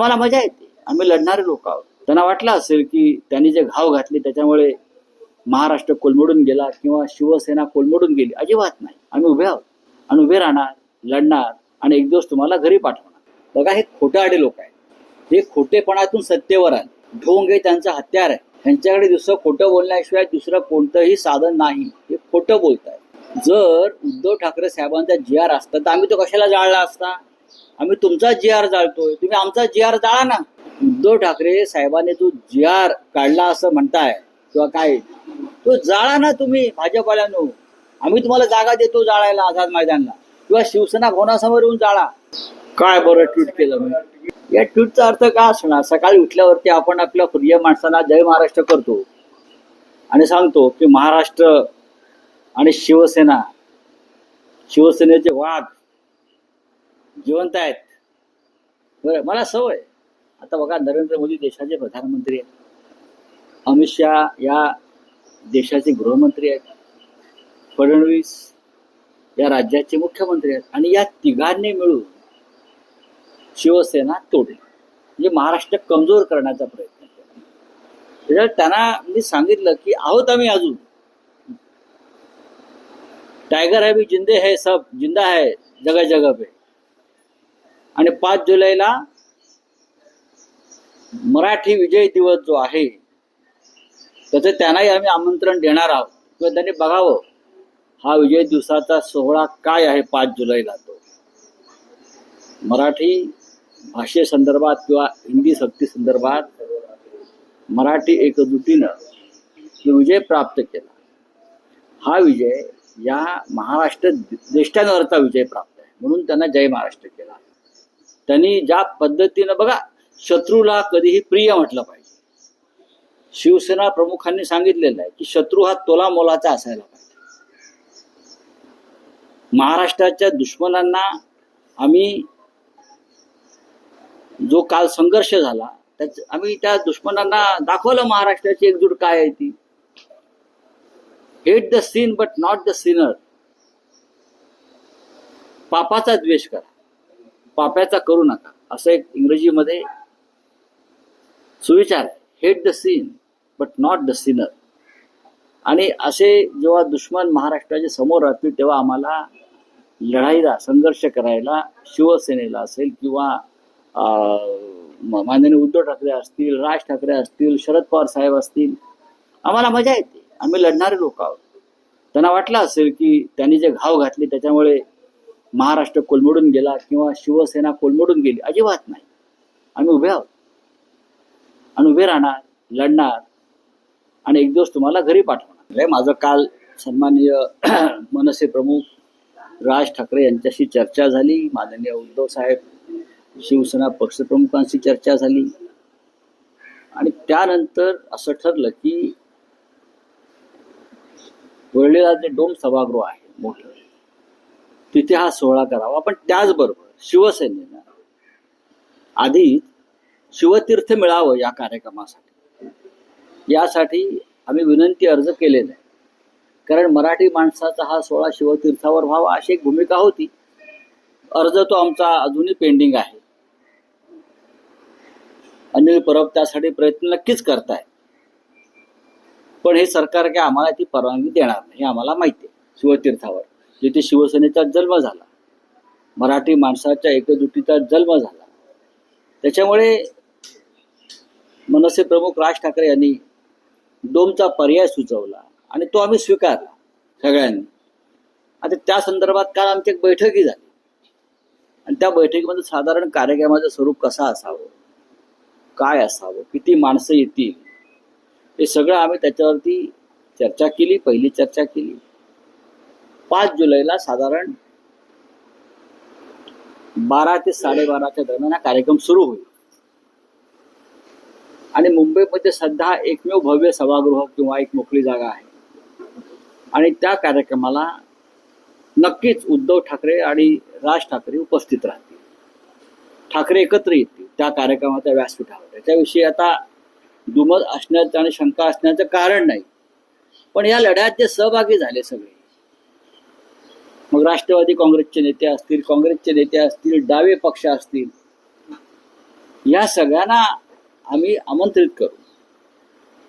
आम्हाला मजा येते. आम्ही लढणारे लोक आहोत. त्यांना वाटलं असेल की त्यांनी जे घाव घातले त्याच्यामुळे महाराष्ट्र कोलमडून गेला किंवा शिवसेना कोलमडून गेली. अजिबात नाही. आम्ही उभे आहोत. आणि उभे राहणार लढणार आणि एक दिवस तुम्हाला घरी पाठवणार. बघा हे खोटाडे लोक आहेत. हे खोटेपणातून सत्तेवर आले. ढोंग हे त्यांचं हत्यार आहे. त्यांच्याकडे दुसरं खोटं बोलण्याशिवाय दुसरं कोणतंही साधन नाही. हे खोटं बोलत आहे जर उद्धव ठाकरे साहेबांचा जी आर असता तर आम्ही तो कशाला जाळला असता? आम्ही तुमचा जी आर जाळतोय. तुम्ही आमचा जी आर जाळा ना. उद्धव ठाकरे साहेबांनी तो जी आर काढला असं म्हणताय किंवा काय तो जाळा ना तुम्ही भाजपवाल्यानो. आम्ही तुम्हाला जागा देतो जाळायला आझाद मैदानला. किंवा शिवसेना भवनासमोर येऊन जाळा. काय बरं ट्विट केलं मी? या ट्विटचा अर्थ काय असणार? सकाळी उठल्यावरती आपण आपल्या प्रिय माणसाला जय महाराष्ट्र करतो. आणि सांगतो की महाराष्ट्र आणि शिवसेना शिवसेनेचे वाघ जिवंत आहेत. बरं मला सवय. आता बघा नरेंद्र मोदी देशाचे प्रधानमंत्री आहेत. अमित शहा या देशाचे गृहमंत्री आहेत. फडणवीस या राज्याचे मुख्यमंत्री आहेत. आणि या तिघांनी मिळून शिवसेना तोडली. म्हणजे महाराष्ट्र कमजोर करण्याचा प्रयत्न केला. त्याच्यात त्यांना मी सांगितलं की आहोत आम्ही अजून. टायगर है भी जिंदे है सब जिंदा है जगह जगह पे. आणि पाच जुलैला मराठी विजय दिवस जो आहे त्याचं त्यांनाही आम्ही आमंत्रण देणार आहोत. किंवा त्यांनी बघावं हा विजय दिवसाचा सोहळा काय आहे पाच जुलैला तो. मराठी भाषेसंदर्भात किंवा हिंदी सक्ती संदर्भात मराठी एकजुटीनं विजय प्राप्त केला हा विजय या महाराष्ट्र देशांवरचा विजय प्राप्त आहे. म्हणून त्यांना जय महाराष्ट्र केला. त्यांनी ज्या पद्धतीनं बघा शत्रूला कधीही प्रिय म्हटलं पाहिजे. शिवसेना प्रमुखांनी सांगितलेलं आहे की शत्रू हा तोला मोलाचा असायला पाहिजे. महाराष्ट्राच्या दुश्मनांना आम्ही जो काल संघर्ष झाला त्याच आम्ही त्या दुश्मनांना दाखवलं महाराष्ट्राची एकजूट काय आहे ती. Hate the sin but not the sinner पापाचा द्वेष करा. पाप्याचा करू नका. असं एक इंग्रजीमध्ये सुविचार आहे. Hate the sin but not the sinner आणि असे जेव्हा दुश्मन महाराष्ट्राच्या समोर राहतील तेव्हा आम्हाला लढाईला संघर्ष करायला शिवसेनेला असेल किंवा अं, माननीय उद्धव ठाकरे असतील राज ठाकरे असतील शरद पवार साहेब असतील आम्हाला मजा येते. आम्ही लढणारे लोक आहोत. त्यांना वाटलं असेल की त्यांनी जे घाव घातले त्याच्यामुळे महाराष्ट्र कोलमडून गेला किंवा शिवसेना कोलमडून गेली अजिबात नाही. आम्ही उभे आहोत. आणि उभे राहणार लढणार आणि एक दिवस तुम्हाला घरी पाठवणार. हे माझं काल सन्माननीय मनसे प्रमुख राज ठाकरे यांच्याशी चर्चा झाली. माननीय उद्धव साहेब शिवसेना पक्षप्रमुखांशी चर्चा झाली. आणि त्यानंतर असं ठरलं की वरळीला जे डोम सभागृह आहे मोठं. तिथे हा सोहळा करावा. पण त्याचबरोबर शिवसेनेनं आधी शिवतीर्थ मिळावं या कार्यक्रमासाठी. यासाठी आम्ही विनंती अर्ज केलेला आहे. कारण मराठी माणसाचा हा सोहळा शिवतीर्थावर व्हावा अशी एक भूमिका होती. अर्ज तो आमचा अजूनही पेंडिंग आहे. अनिल परब त्यासाठी प्रयत्न नक्कीच करताय पण हे सरकार काय आम्हाला ती परवानगी देणार नाही हे आम्हाला माहिती आहे. शिवतीर्थावर. जिथे शिवसेनेचा जन्म झाला. मराठी माणसाच्या एकजुटीचा जन्म झाला. त्याच्यामुळे मनसे प्रमुख राज ठाकरे यांनी डोमचा पर्याय सुचवला आणि तो आम्ही स्वीकारला सगळ्यांनी. आता त्या संदर्भात काल आमची एक बैठकही झाली. आणि त्या बैठकीमध्ये साधारण कार्यक्रमाचं स्वरूप कसा असावं? काय असावं? किती माणसं येतील? हे सगळं आम्ही त्याच्यावरती चर्चा केली पहिली चर्चा केली. पाच जुलैला साधारण बारा ते साडेबाराच्या दरम्यान हा कार्यक्रम सुरू होईल. आणि मुंबईमध्ये सध्या एकमेव भव्य सभागृह किंवा एक मोकळी जागा आहे. आणि त्या कार्यक्रमाला नक्कीच उद्धव ठाकरे आणि राज ठाकरे उपस्थित राहतील. ठाकरे एकत्र येतील त्या कार्यक्रमाच्या व्यासपीठावर. त्याच्याविषयी आता दुमत असण्याचं आणि शंका असण्याचं कारण नाही. पण या लढ्यात जे सहभागी झाले सगळे मग राष्ट्रवादी काँग्रेसचे नेते असतील काँग्रेसचे नेते असतील डावे पक्ष असतील या सगळ्यांना आम्ही आमंत्रित करू.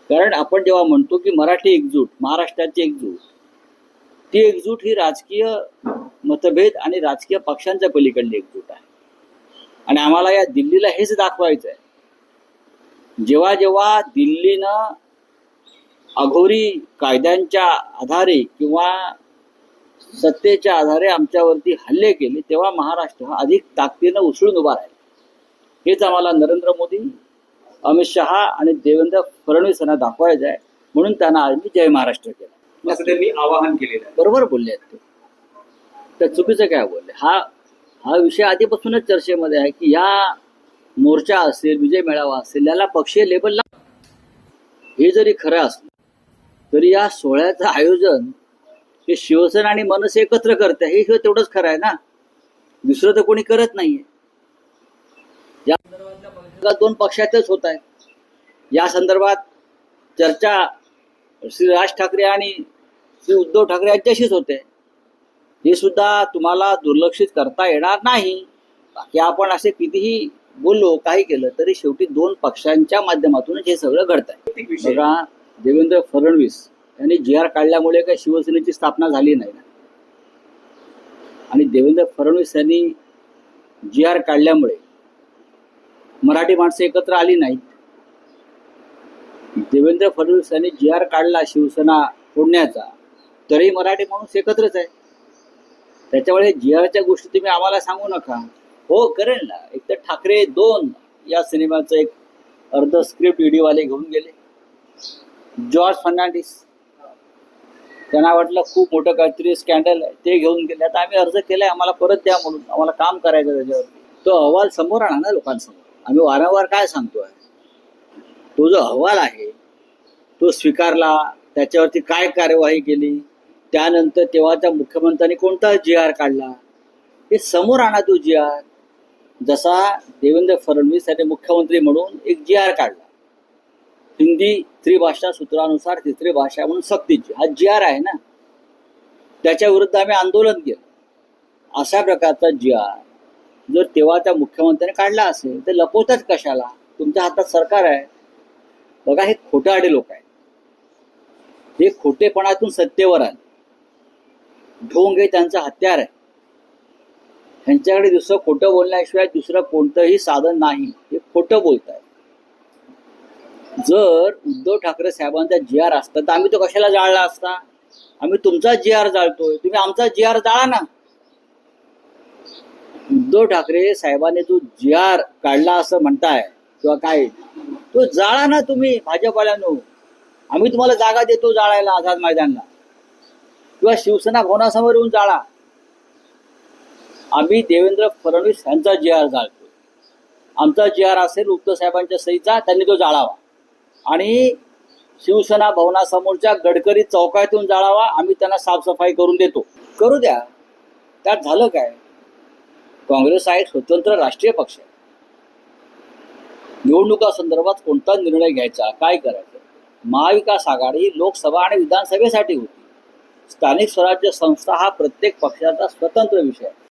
कारण आपण जेव्हा म्हणतो की मराठी एकजूट महाराष्ट्राची एकजूट ती एकजूट ही राजकीय मतभेद आणि राजकीय पक्षांच्या पलीकडली एकजूट आहे. आणि आम्हाला या दिल्लीला हेच दाखवायचं आहे. जेव्हा जेव्हा दिल्लीनं अघोरी कायद्यांच्या आधारे किंवा सत्तेच्या आधारे आमच्यावरती हल्ले केले तेव्हा महाराष्ट्र हा अधिक ताकदीनं उसळून उभा राहिला. हेच आम्हाला नरेंद्र मोदी अमित शहा आणि देवेंद्र फडणवीस यांना दाखवायचं आहे. म्हणून त्यांना आज मी जय महाराष्ट्र केला. असं त्यांनी आवाहन केलेलं आहे. बरोबर बोलले आहेत ते. तर चुकीचं काय बोलले? हा हा विषय आधीपासूनच चर्चेमध्ये आहे की या मोर्चा असेल विजय मेळावा असेल याला पक्षीय लेबल ला हे जरी खरं असलं तरी या सोहळ्याचं आयोजन हे शिवसेना आणि मनसे एकत्र करते हे शिवाय तेवढंच खरं आहे ना? दुसरं तर कोणी करत नाहीये. या संदर्भातल्या दोन पक्षातच होत आहेत. या संदर्भात चर्चा श्री राज ठाकरे आणि श्री उद्धव ठाकरे यांच्याशीच होते. हे सुद्धा तुम्हाला दुर्लक्षित करता येणार नाही. बाकी आपण असे कितीही बोललो काही केलं तरी शेवटी दोन पक्षांच्या माध्यमातूनच हे सगळं घडत आहे बघा देवेंद्र फडणवीस त्यांनी जी आर काढल्यामुळे काही शिवसेनेची स्थापना झाली नाही ना. आणि देवेंद्र फडणवीस यांनी जी आर काढल्यामुळे मराठी माणसं एकत्र आली नाहीत. देवेंद्र फडणवीस यांनी जी आर काढला शिवसेना फोडण्याचा तरी मराठी माणूस एकत्रच आहे. त्याच्यामुळे जी आरच्या गोष्टी तुम्ही आम्हाला सांगू नका. हो करेल ना. एक तर ठाकरे दोन या सिनेमाचं एक अर्ध स्क्रिप्ट ईडीवाले घेऊन गेले. जॉर्ज फर्नांडिस त्यांना वाटलं खूप मोठं काहीतरी स्कॅन्डल आहे ते घेऊन गेले. आता आम्ही अर्ज केलाय आम्हाला परत द्या म्हणून. आम्हाला काम करायचं त्याच्यावरती तो अहवाल समोर आणा ना लोकांसमोर. आम्ही वारंवार काय सांगतोय? तो जो अहवाल आहे तो स्वीकारला. त्याच्यावरती काय कार्यवाही केली? त्यानंतर तेव्हाच्या मुख्यमंत्र्यांनी कोणता जी आर काढला? हे समोर आणा तो जी आर जसा देवेंद्र फडणवीस यांनी मुख्यमंत्री म्हणून एक जी आर काढला. हिंदी त्रिभाषा सूत्रानुसार तिसरी भाषा म्हणून सक्तीची. हा जी आर आहे ना? त्याच्या विरुद्ध आम्ही आंदोलन केलं. अशा प्रकारचा जी आर. जर तेव्हाच्या मुख्यमंत्र्यांनी काढला असेल तर लपवतात कशाला? तुमच्या हातात सरकार आहे. बघा हे खोटारडे लोक आहेत. हे खोटेपणातून सत्तेवर आले. ढोंग हे त्यांचं हत्यार आहे. ह्यांच्याकडे दुसरं खोटं बोलण्याशिवाय दुसरं कोणतंही साधन नाही. हे खोटं बोलत आहे जर उद्धव ठाकरे साहेबांचा जी आर असता तर आम्ही तो कशाला जाळला असता? आम्ही तुमचा जी आर जाळतोय तुम्ही आमचा जी आर जाळा ना. उद्धव ठाकरे साहेबांनी जो जी आर काढला असं म्हणताय किंवा काय? तो जाळा ना तुम्ही भाजपवाल्यानो. आम्ही तुम्हाला जागा देतो जाळायला आझाद मैदानला. किंवा शिवसेना भवनासमोर येऊन जाळा. आम्ही देवेंद्र फडणवीस यांचा जी आर जाळतो आमचा जी आर असेल उद्धव साहेबांच्या सहीचा त्यांनी तो जाळावा. आणि शिवसेना भवनासमोरच्या गडकरी चौकातून जाळावा आम्ही त्यांना साफसफाई करून देतो. करू द्या. त्यात झालं काय? काँग्रेस हा एक स्वतंत्र राष्ट्रीय पक्ष आहे. निवडणुका संदर्भात कोणता निर्णय घ्यायचा काय करायचं? महाविकास आघाडी लोकसभा आणि विधानसभेसाठी होती. स्थानिक स्वराज्य संस्था हा प्रत्येक पक्षाचा स्वतंत्र विषय आहे.